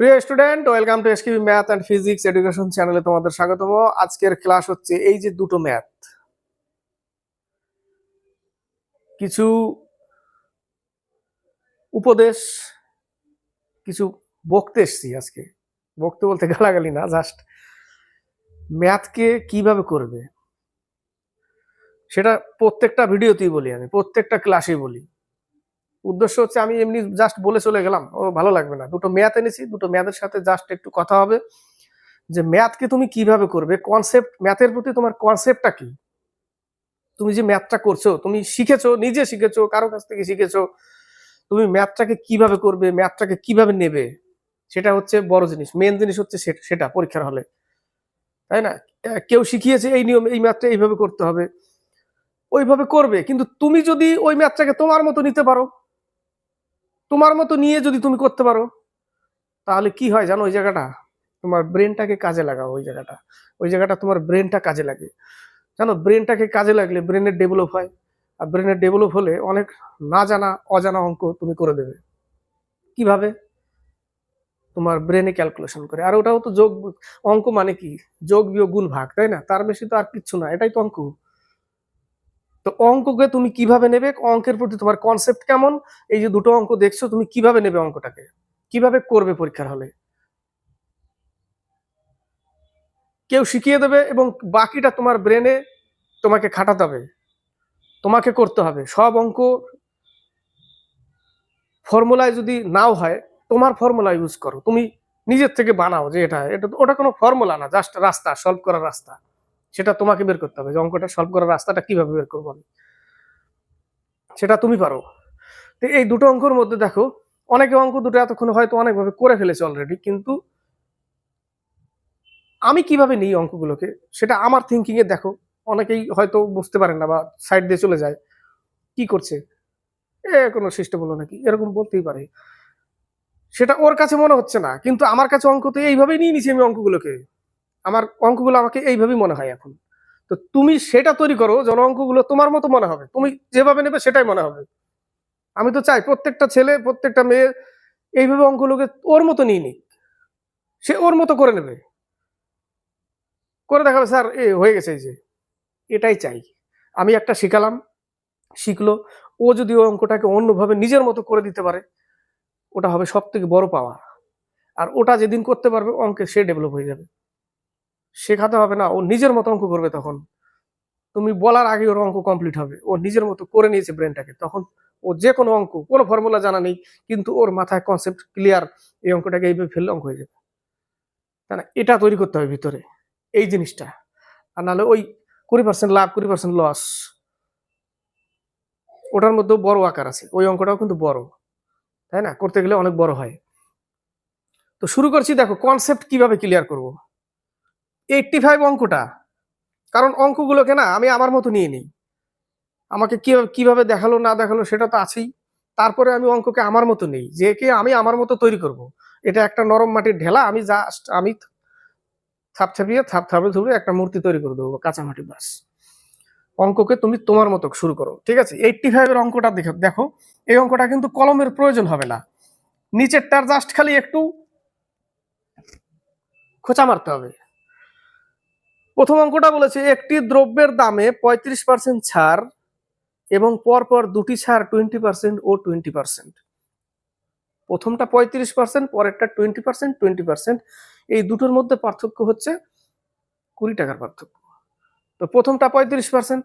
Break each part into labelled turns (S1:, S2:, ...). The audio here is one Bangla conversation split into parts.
S1: প্রিয় student, welcome to SKB math and physics education চ্যানেলে তোমাদের স্বাগতম। আজকের ক্লাস হচ্ছে এই যে দুটো ম্যাথ। কিছু উপদেশ, কিছু বকতে এসছি আজকে। বকতে বলতে গালাগালি না জাস্ট ম্যাথকে কীভাবে করবে? সেটা প্রত্যেকটা ভিডিওতেই বলি আমি, প্রত্যেকটা ক্লাসেই বলি। উদ্দেশ্য হচ্ছে আমি এমনি জাস্ট বলে চলে গেলাম। ও ভালো লাগবে না। দুটো ম্যাথ এনেছি, দুটো ম্যাথের সাথে জাস্ট একটু কথা হবে। যে ম্যাথকে তুমি কীভাবে করবে? কনসেপ্ট ম্যাথের প্রতি তোমার কনসেপ্টটা কি? তুমি যে ম্যাথটা করছ, তুমি শিখেছো, নিজে শিখেছো, কারও কাছ থেকে শিখেছো, তুমি ম্যাথটাকে কীভাবে করবে ম্যাথটাকে কীভাবে নেবে? সেটা হচ্ছে বড় জিনিস। মেন জিনিস হচ্ছে সেটা পরীক্ষার হলে। তাই না? কেউ শিখিয়েছে এই নিয়ম, এই ম্যাথটা এইভাবে করতে হবে। ওইভাবে করবে। কিন্তু তুমি যদি ওই ম্যাথটাকে তোমার মতো নিতে পারো তোমার মতো নিয়ে যদি তুমি করতে পারো, তাহলে কি হয় জানো ওই জায়গাটা? তোমার ব্রেনটাকে কাজে লাগাও ওই জায়গাটা। ওই জায়গাটা তোমার ব্রেনটা কাজে লাগে। জানো ব্রেনটাকে কাজে লাগলে ব্রেনের ডেভেলপ হয়। আর ব্রেনের ডেভেলপ হলে অনেক না জানা, অজানা অঙ্ক তুমি করে দেবে। কীভাবে? তোমার ব্রেনে ক্যালকুলেশন করে। আর ওটাও তো যোগ, অঙ্ক মানে কি? যোগ বিয়োগ গুণ ভাগ, তাই না? তার বেশি তো আর কিচ্ছু না, এটাই তো অঙ্ক। তো অঙ্ককে তুমি কীভাবে নেবে? অঙ্কের প্রতি তোমার কনসেপ্ট কেমন? এই যে দুটো অঙ্ক দেখছ, তুমি কীভাবে নেবে অঙ্কটাকে? কীভাবে করবে পরীক্ষার হলে? কেউ শিখিয়ে দেবে এবং বাকিটা তোমার ব্রেনে তোমাকে খাটাতে হবে। তোমাকে করতে হবে। সব অঙ্ক ফর্মুলায় যদি নাও হয়, তোমার ফর্মুলা ইউজ করো। তুমি নিজের থেকে বানাও যে এটা। এটা ওটা কোনো ফর্মুলা না জাস্ট রাস্তা সলভ করার রাস্তা। সেটা তোমাকে বের করতে হবে যে অঙ্কটা সলভ করার রাস্তাটা কীভাবে বের করব আমি? সেটা তুমি পারো। তো এই দুটো অঙ্কর মধ্যে দেখো, অনেকে অঙ্ক দুটো এতক্ষণ হয়তো অনেকভাবে করে ফেলেছে অলরেডি কিন্তু আমি কীভাবে নিই অঙ্কগুলোকে সেটা আমার থিঙ্কিং এ দেখো, অনেকেই হয়তো বুঝতে পারেন না বা সাইড দিয়ে চলে যায়, কি করছে? এ কোনো সিস্টেম হলো নাকি? এরকম বলতেই পারে। সেটা ওর কাছে মনে হচ্ছে না, কিন্তু আমার কাছে অঙ্ক তো এইভাবেই নিয়ে নিছি আমি অঙ্কগুলোকে। আমার অঙ্কগুলো আমাকে এইভাবেই মনে হয় এখন। তো তুমি সেটা তৈরি করো যেন অঙ্কগুলো তোমার মতো মনে হবে। তুমি যেভাবে নেবে সেটাই মনে হবে। আমি তো চাই প্রত্যেকটা ছেলে, প্রত্যেকটা মেয়ে এইভাবে অঙ্কগুলোকে ওর মতো নিয়ে নিক। সে ওর মতো করে নেবে। করে দেখাবে, স্যার, এ হয়ে গেছে এই যে। এটাই চাই। আমি একটা শিখালাম, শিখলো। ও যদি ও অঙ্কটাকে অন্যভাবে নিজের মতো করে দিতে পারে, ওটা হবে সব থেকে বড় পাওয়া আর ওটা যেদিন করতে পারবে, অঙ্কে সে ডেভেলপ হয়ে যাবে। শেখাতে হবে না, ও নিজের মতো অঙ্ক করবে তখন। তুমি বলার আগে ওর অঙ্ক কমপ্লিট হবে। ও নিজের মতো করে নিয়েছে ব্রেনটাকে তখন ও যে কোনো অঙ্ক, কোনো ফর্মুলা জানা নেই, কিন্তু ওর মাথায় কনসেপ্ট ক্লিয়ার এই অঙ্কটাকে এইভাবে ফেললে অঙ্ক হয়ে যাবে। তাই না? এটা তৈরি করতে হবে ভিতরে, এই জিনিসটা। আর নাহলে ওই কুড়ি পার্সেন্ট লাভ, কুড়ি পার্সেন্ট লস ওটার মধ্যেও বড় আকার আছে। ওই অঙ্কটাও কিন্তু বড়, তাই না? করতে গেলে অনেক বড় হয়। তো শুরু করছি, দেখো কনসেপ্ট কীভাবে ক্লিয়ার করব? এইটটি ফাইভ অঙ্কটা। কারণ অঙ্কগুলোকে না আমি আমার মতো নিয়ে নিই। আমাকে কীভাবে কীভাবে দেখাল, না দেখাল সেটা তো আছেই। তারপরে আমি অঙ্ককে আমার মতো নেই। যে কে আমি আমার মতো তৈরি করব। এটা একটা নরম মাটির ঢেলা, আমি জাস্ট আমি থাপ থাপিয়ে থাপ থাপে একটা মূর্তি তৈরি করে দেবো কাঁচা মাটি বাস অঙ্ককে তুমি তোমার মতো শুরু করো, ঠিক আছে? এইটটি ফাইভের অঙ্কটা দেখো দেখো, এই অঙ্কটা কিন্তু কলমের প্রয়োজন হবে না। নিচেরটার জাস্ট খালি একটু খোঁচা মারতে হবে। প্রথম অঙ্কটা বলেছে, একটি দ্রব্যের দামে পঁয়ত্রিশ পার্সেন্ট ছাড় এবং পরপর দুটি ছাড় টোয়েন্টি পার্সেন্ট ও টোয়েন্টি পার্সেন্ট প্রথমটা পঁয়ত্রিশ পার্সেন্ট পরেরটা টোয়েন্টি পার্সেন্ট টোয়েন্টি পার্সেন্ট এই দুটোর মধ্যে পার্থক্য হচ্ছে কুড়ি টাকার পার্থক্য। তো প্রথমটা পঁয়ত্রিশ পার্সেন্ট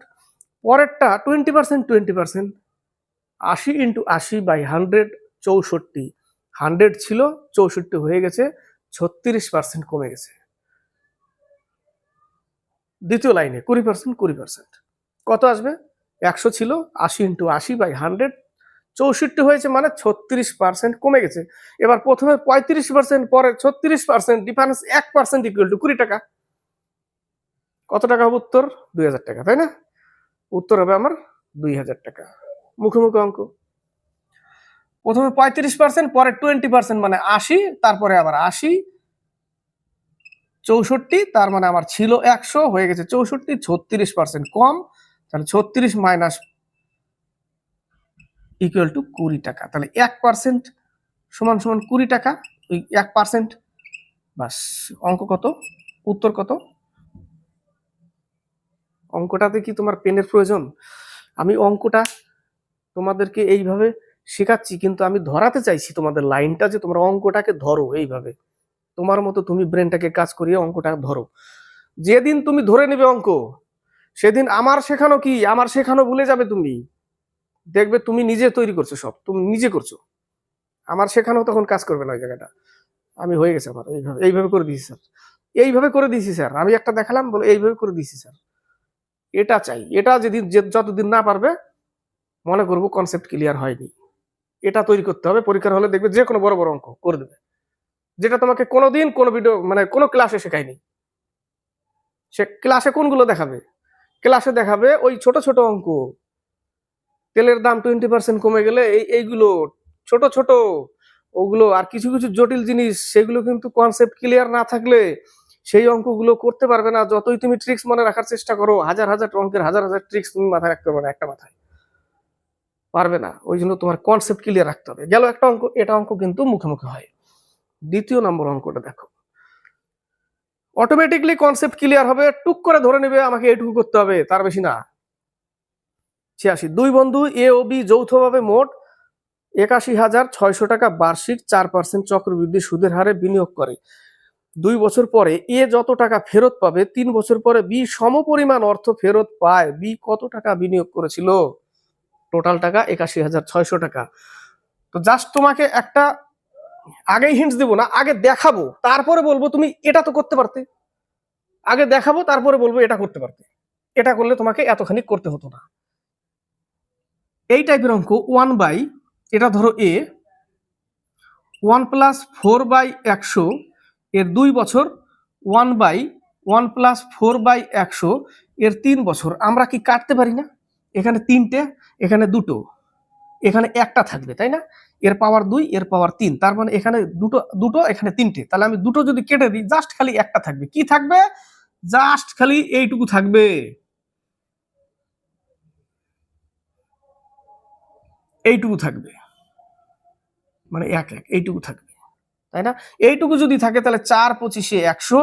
S1: পরেরটা টোয়েন্টি পার্সেন্ট টোয়েন্টি পার্সেন্ট আশি ইন্টু আশি বাই হান্ড্রেড চৌষট্টি। হান্ড্রেড ছিল, চৌষট্টি হয়ে গেছে, ছত্রিশ পার্সেন্ট কমে গেছে। দ্বিতীয় লাইনে, কুড়ি পার্সেন্ট কুড়ি পার্সেন্ট কত আসবে? একশো ছিল, আশি ইন্টু আশি বাই হান্ড্রেড চৌষট্টি হয়েছে মানে ছত্রিশ পার্সেন্ট কমে গেছে। এবার প্রথমে পঁয়ত্রিশ পার্সেন্ট পরে ছত্রিশ পার্সেন্ট ডিফারেন্স এক পার্সেন্ট ইকুয়াল টু কুড়ি টাকা। কত টাকা হবে উত্তর? দুই হাজার টাকা, তাই না? উত্তর হবে আমার দুই হাজার টাকা। মুখোমুখি অঙ্ক। প্রথমে পঁয়ত্রিশ পার্সেন্ট পরে টোয়েন্টি পার্সেন্ট মানে আশি, তারপরে আবার আশি চৌষট্টি, তার মানে আমার ছিল একশো, হয়ে গেছে চৌষট্টি, ছত্রিশ পার্সেন্ট কম, তাহলে ছত্রিশ মাইনাস ইকুয়াল টু কুড়ি টাকা। তাহলে এক পার্সেন্ট সমান সমান কুড়ি টাকা, ওই এক পার্সেন্ট বাস, অঙ্ক কত? উত্তর কত? অঙ্কটাতে কি তোমার পেনের প্রয়োজন? আমি অঙ্কটা তোমাদেরকে এইভাবে শেখাচ্ছি, কিন্তু আমি ধরাতে চাইছি তোমাদের লাইনটা যে তোমরা অঙ্কটাকে ধরো এইভাবে। তোমার মতো তুমি ব্রেনটাকে কাজ করিয়ে অঙ্কটা ধরো। যেদিন তুমি ধরে নেবে অঙ্ক, সেদিন আমার শেখানো কি? আমার শেখানো ভুলে যাবে তুমি। দেখবে তুমি নিজে তৈরি করছ সব, তুমি নিজে করছ। আমার শেখানো তখন কাজ করবে না ওই জায়গাটা। আমি হয়ে গেছে আমার, এইভাবে এইভাবে করে দিয়েছি স্যার। এইভাবে করে দিয়েছি স্যার। আমি একটা দেখালাম, বলে এইভাবে করে দিয়েছি স্যার। এটা চাই, এটা যেদিন যতদিন না পারবে, মনে করব কনসেপ্ট ক্লিয়ার হয়নি। এটা তৈরি করতে হবে, পরীক্ষার হলে দেখবে যে কোনো বড় বড় অঙ্ক করে দেবে। যেটা তোমাকে কোনোদিন কোনো ভিডিও মানে কোনো ক্লাসে শেখায়নি। সে ক্লাসে কোনগুলো দেখাবে? ক্লাসে দেখাবে ওই ছোট ছোট অঙ্ক। তেলের দাম টোয়েন্টি পার্সেন্ট কমে গেলে এই, এইগুলো ছোট ছোট। ওগুলো আর কিছু কিছু জটিল জিনিস, সেগুলো কিন্তু কনসেপ্ট ক্লিয়ার না থাকলে সেই অঙ্কগুলো করতে পারবে না। যতই তুমি ট্রিক্স মনে রাখার চেষ্টা করো, হাজার হাজার অঙ্কের হাজার হাজার ট্রিক্স তুমি মাথায় রাখতে পারবে না একটা মাথায়। পারবে না। ওই জন্য তোমার কনসেপ্ট ক্লিয়ার রাখতে হবে। গেল একটা অঙ্ক, এটা অঙ্ক কিন্তু মুখে মুখে হয়। দ্বিতীয় নম্বর অঙ্কটা দেখো। অটোমেটিকলি কনসেপ্ট ক্লিয়ার হবে, টুক করে ধরে নেবে, আমাকে এইটুকু করতে হবে, তার বেশি না। ছিয়াশি, দুই বন্ধু এ ও বি যৌথভাবে মোট একাশি হাজার ছয়শো টাকা বার্ষিক চার পার্সেন্ট চক্রবৃদ্ধি সুদের হারে বিনিয়োগ করে। দুই বছর পরে এ যত টাকা ফেরত পাবে, তিন বছর পরে বি সমপরিমাণ অর্থ ফেরত পায়। বি কত টাকা বিনিয়োগ করেছিল? টোটাল টাকা একাশি হাজার ছয়শো টাকা। তো জাস্ট তোমাকে একটা আগেই হিন্টস দেবো না, আগে দেখাবো, তারপরে বলব তুমি এটা তো করতে পারতে। আগে দেখাবো, তারপরে বলব এটা করতে পারতে। এটা করলে তোমাকে এতখানি করতে হতো না। এই টাইপের অঙ্ক ওয়ান বাই এটা ধরো এ ওয়ান প্লাস ফোর বাই একশো, এর দুই বছর one by one plus four by একশো, এর তিন বছর। আমরা কি কাটতে পারি না? এখানে তিনটে, এখানে দুটো। এখানে একটা থাকবে, তাই না? এর পাওয়ার দুই, এর পাওয়ার তিন। তার মানে এখানে দুটো দুটো, এখানে তিনটে। তাহলে আমি দুটো যদি কেটে দিই জাস্ট খালি একটা থাকবে। কি থাকবে? জাস্ট খালি এইটুকু থাকবে। এইটুকু থাকবে। মানে এক এক, এইটুকু থাকবে, তাই না? এইটুকু যদি থাকে, তাহলে চার পঁচিশে একশো,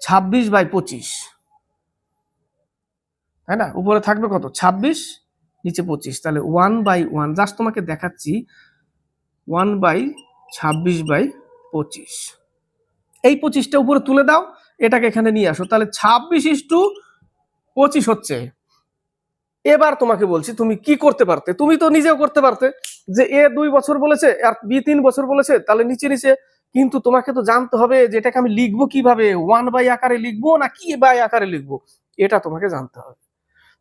S1: ছাব্বিশ বাই পঁচিশ, তাই না? উপরে থাকবে কত? ছাব্বিশ নিচে পঁচিশ। তাহলে ওয়ান বাই ওয়ান জাস্ট তোমাকে দেখাচ্ছি ওয়ান বাই ছাব্বিশ বাই পঁচিশ। এই পঁচিশটা উপরে তুলে দাও, এটাকে এখানে নিয়ে আসো। তাহলে ছাব্বিশ টু পঁচিশ হচ্ছে। এবার তোমাকে বলছি, তুমি কি করতে পারতে? তুমি তো নিজেও করতে পারতে যে এ দুই বছর বলেছে, আর বি তিন বছর বলেছে, তাহলে নিচে নিচে। কিন্তু তোমাকে তো জানতে হবে যে এটাকে আমি লিখব কীভাবে? ওয়ান বাই আকারে লিখব না কি বাই আকারে লিখব? এটা তোমাকে জানতে হবে।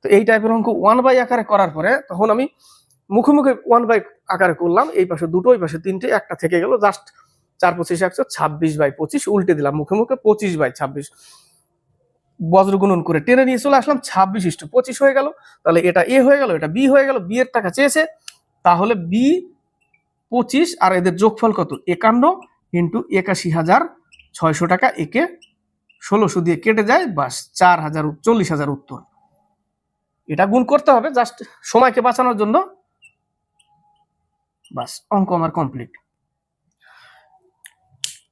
S1: তো এই টাইপের অঙ্ক ওয়ান বাই আকারে করার পরে তখন আমি মুখে মুখে ওয়ান বাই আকারে করলাম। এই পাশে দুটো ওই পাশে তিনটে, একটা থেকে গেল। জাস্ট চার পঁচিশ, একশো, ছাব্বিশ বাই পঁচিশ উল্টে দিলাম। মুখে মুখে পঁচিশ বাই ছাব্বিশ। বজ্র গুণন করে টেনে নিয়ে চলে আসলাম। ছাব্বিশ ইস্টু পঁচিশ হয়ে গেল। তাহলে এটা এ হয়ে গেল, এটা বি হয়ে গেল বি এর টাকা চেয়েছে। তাহলে বি পঁচিশ আর এদের যোগফল কত? একান্ন ইন্টু একাশি হাজার ছয়শো টাকা। একে ষোলোশো দিয়ে কেটে যায়। বাস চার হাজার, চল্লিশ হাজার উত্তর। এটা গুণ করতে হবে জাস্ট সময়কে বাঁচানোর জন্য। বাস, অঙ্ক আমার কমপ্লিট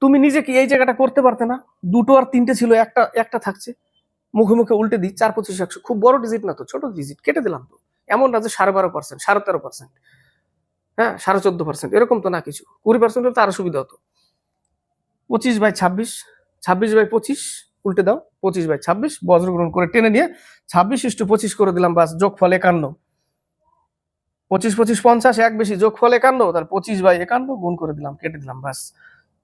S1: তুমি নিজে কি এই জায়গাটা করতে পারতে না? দুটো আর তিনটে ছিল, একটা একটা থাকছে। মুখে মুখে উল্টে দিই, চার, পঁচিশ, একশো। খুব বড় ডিজিট না তো, ছোট ডিজিট কেটে দিলাম তো। এমন না যে সাড়ে বারো পার্সেন্ট সাড়ে তেরো পার্সেন্ট হ্যাঁ সাড়ে চোদ্দ পার্সেন্ট এরকম তো না কিছু। কুড়ি পার্সেন্ট তো আরও সুবিধা হতো। পঁচিশ বাই ছাব্বিশ ছাব্বিশ বাই পঁচিশ উল্টে দাও, পঁচিশ বাই ছাব্বিশ বজ্রগ্রহণ করে টেনে নিয়ে ছাব্বিশ ইস্টু পঁচিশ করে দিলাম, বাস যোগফল একান্ন। পঁচিশ পঁচিশ, পঞ্চাশ, এক বেশি যোগ যোগফল একান্ন, তার পঁচিশ বাই একান্ন গুণ করে দিলাম, কেটে দিলাম, বাস।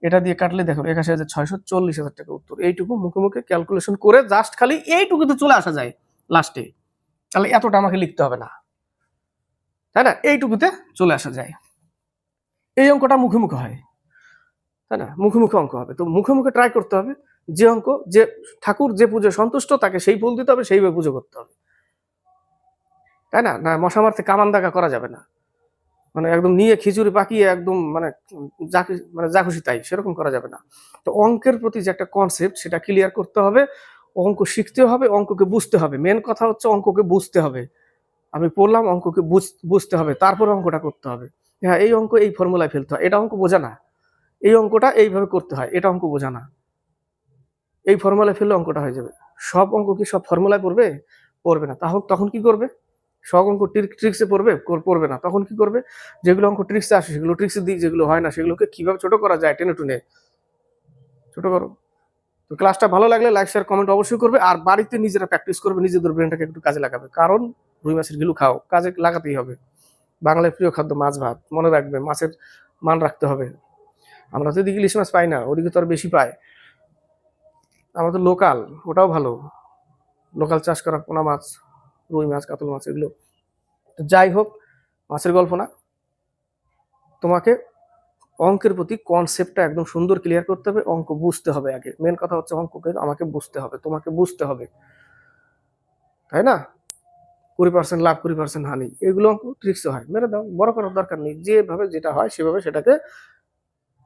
S1: এটা দিয়ে কাটলে দেখো, একাশি হাজার ছয়শো চল্লিশ হাজার টাকা উত্তর। এইটুকু মুখে মুখে ক্যালকুলেশন করে জাস্ট খালি এইটুকুতে চলে আসা যায় লাস্টে তাহলে এতটা আমাকে লিখতে হবে না। তাই না? এইটুকুতে চলে আসা যায়। এই অঙ্কটা মুখে মুখে হয়। তাই না? মুখে মুখে অঙ্ক হবে। তো মুখে মুখে ট্রাই করতে হবে। যে অঙ্ক, যে ঠাকুর যে পুজো সন্তুষ্ট, তাকে সেই ফুল দিতে হবে, সেইভাবে পুজো করতে হবে। তাই না? না, মশা মারতে কামান দাগা করা যাবে না। মানে একদম নিয়ে খিচুড়ি পাকিয়ে একদম মানে মানে যা খুশি তাই, সেরকম করা যাবে না। তো অঙ্কের প্রতি যে একটা কনসেপ্ট সেটা ক্লিয়ার করতে হবে, অঙ্ক শিখতে হবে, অঙ্ককে বুঝতে হবে। মেন কথা হচ্ছে অঙ্ককে বুঝতে হবে। আমি পড়লাম, অঙ্ককে বুঝ- বুঝতে হবে। তারপর অঙ্কটা করতে হবে। হ্যাঁ এই অঙ্ক এই ফর্মুলায় ফেলতে হয়। এটা অঙ্ক বোঝা না। এই অঙ্কটা এইভাবে করতে হয়। এটা অঙ্ক বোঝা না। এই ফর্মুলায় ফেললে অঙ্কটা হয়ে যাবে। সব অঙ্ক কি সব ফর্মুলায় পড়বে পড়বে না। তাহলে তখন কি করবে? সব অঙ্ক ট্রিক্সে পড়বে? পড়বে না। তখন কি করবে? যেগুলো অঙ্ক ট্রিক্সে আসে, সেগুলো ট্রিক্সে দিই, যেগুলো হয় না, সেগুলোকে কীভাবে ছোট করা যায় টেনে টুনে? ছোট করো। তো ক্লাসটা ভালো লাগলে লাইক শেয়ার কমেন্ট অবশ্যই করবে। আর বাড়িতে নিজেরা প্র্যাকটিস করবে, নিজেদের ব্রেনটাকে একটু কাজে লাগাবে। কারণ রুই মাছের গিলু খাও, কাজে লাগাতেই হবে। বাংলায় প্রিয় খাদ্য মাছ ভাত। মনে রাখবে, মাছের মান রাখতে হবে। আমরা তো এদিকে ইলিশ মাছ পাই না, ওদিকে তো আর বেশি পায়। আমরা তো লোকাল, ওটাও ভালো। লোকাল চাষ করা পোনা মাছ, রুই মাছ, কাতল মাছ, এগুলো। তো যাই হোক, মাছের গল্প না। তোমাকে অঙ্কের প্রতি কনসেপ্টটা একদম সুন্দর ক্লিয়ার করতে হবে, অঙ্ক বুঝতে হবে আগে। মেন কথা হচ্ছে অঙ্ককে আমাকে বুঝতে হবে, তোমাকে বুঝতে হবে। তাই না? কুড়ি পার্সেন্ট লাভ, কুড়ি পার্সেন্ট হানি, এগুলো অঙ্ক ট্রিক্সে হয়। মেরে দাও, বড় করার দরকার নেই। যেভাবে যেটা হয়, সেভাবে সেটাকে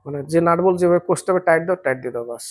S1: মানে যে নাটবল যেভাবে কষতে হবে টাইট দাও টাইট দিয়ে দাও, বাস।